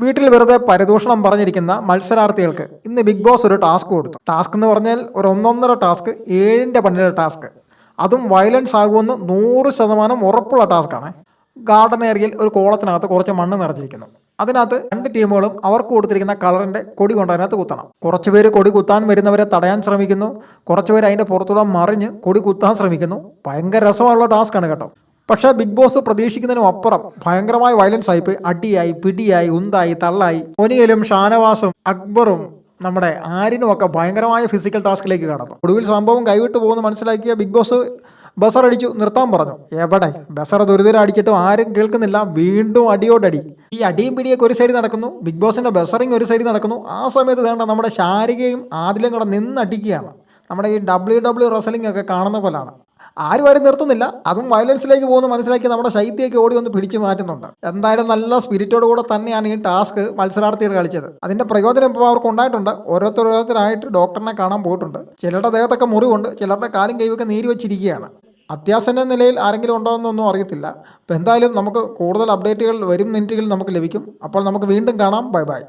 വീട്ടിൽ വെറുതെ പരിദൂഷണം പറഞ്ഞിരിക്കുന്ന മത്സരാർത്ഥികൾക്ക് ഇന്ന് ബിഗ് ബോസ് ഒരു ടാസ്ക് കൊടുത്തു. ടാസ്ക് എന്ന് പറഞ്ഞാൽ ഒരു ഒന്നൊന്നര ടാസ്ക് ഏഴിന്റെ പണിയുടെ ടാസ്ക്. അതും വയലൻസ് ആകുമെന്ന് നൂറ് ശതമാനം ഉറപ്പുള്ള ടാസ്ക്കാണ്. ഗാർഡൻ ഏരിയയിൽ ഒരു കോളത്തിനകത്ത് കുറച്ച് മണ്ണ് നിറച്ചിരിക്കുന്നു. അതിനകത്ത് രണ്ട് ടീമുകളും അവർക്ക് കൊടുത്തിരിക്കുന്ന കളറിന്റെ കൊടി കൊണ്ട് അതിനകത്ത് കുത്തണം. കുറച്ച് പേര് കൊടി കുത്താൻ വരുന്നവരെ തടയാൻ ശ്രമിക്കുന്നു. കുറച്ച് പേര് അതിന്റെ പുറത്തൂടെ മറിഞ്ഞ് കൊടി കുത്താൻ ശ്രമിക്കുന്നു. ഭയങ്കര രസമുള്ള ടാസ്ക്കാണ് കേട്ടോ. പക്ഷേ ബിഗ് ബോസ് പ്രതീക്ഷിക്കുന്നതിനും അപ്പുറം ഭയങ്കരമായ വയലൻസ് ആയിപ്പോയി. അടിയായി പിടിയായി ഉന്തായി തള്ളായി. ഒനിയലും ഷാനവാസും അക്ബറും നമ്മുടെ ആരിനും ഒക്കെ ഭയങ്കരമായ ഫിസിക്കൽ ടാസ്കിലേക്ക് കടന്നു. ഒടുവിൽ സംഭവം കൈവിട്ടു പോകുന്നു മനസ്സിലാക്കിയ ബിഗ് ബോസ് ബസർ അടിച്ചു നിർത്താൻ പറഞ്ഞു. എവിടെ? ബസർ ദുരിതരം അടിച്ചിട്ടും ആരും കേൾക്കുന്നില്ല. വീണ്ടും അടിയോടടി. ഈ അടിയും പിടിയൊക്കെ ഒരു സൈഡിൽ നടക്കുന്നു. ബിഗ് ബോസിന്റെ ബസറിങ് ഒരു സൈഡിൽ നടക്കുന്നു. ആ സമയത്ത് വേണ്ട നമ്മുടെ ശാരികയും ആദിലും കൂടെ നിന്നടിക്കുകയാണ് നമ്മുടെ ഈ ഡബ്ല്യു ഡബ്ല്യു റസലിംഗ് ഒക്കെ കാണുന്ന പോലാണ്. ആരും ആരും നിർത്തുന്നില്ല. അതും വയലൻസിലേക്ക് പോകുന്ന. മനസ്സിലാക്കി നമ്മുടെ ശൈത്യൊക്കെ ഓടി ഒന്ന് പിടിച്ചു മാറ്റുന്നുണ്ട്. എന്തായാലും നല്ല സ്പിരിറ്റോട് കൂടെ തന്നെയാണ് ഈ ടാസ്ക് മത്സരാർത്ഥികൾ കളിച്ചത്. അതിന്റെ പ്രയോജനം ഇപ്പോൾ അവർക്ക് ഉണ്ടായിട്ടുണ്ട്. ഓരോരുത്തർ ഓരോരുത്തരായിട്ട് ഡോക്ടറിനെ കാണാൻ പോയിട്ടുണ്ട്. ചിലരുടെ ദേഹത്തൊക്കെ മുറിവുണ്ട്. ചിലരുടെ കാലും കൈവൊക്കെ നീര് വെച്ചിരിക്കുകയാണ്. അത്യാസന്ന നിലയിൽ ആരെങ്കിലും ഉണ്ടോ എന്നൊന്നും അറിയത്തില്ല. അപ്പോൾ എന്തായാലും നമുക്ക് കൂടുതൽ അപ്ഡേറ്റുകൾ വരും മിനിറ്റുകളിൽ നമുക്ക് ലഭിക്കും. അപ്പോൾ നമുക്ക് വീണ്ടും കാണാം. Bye bye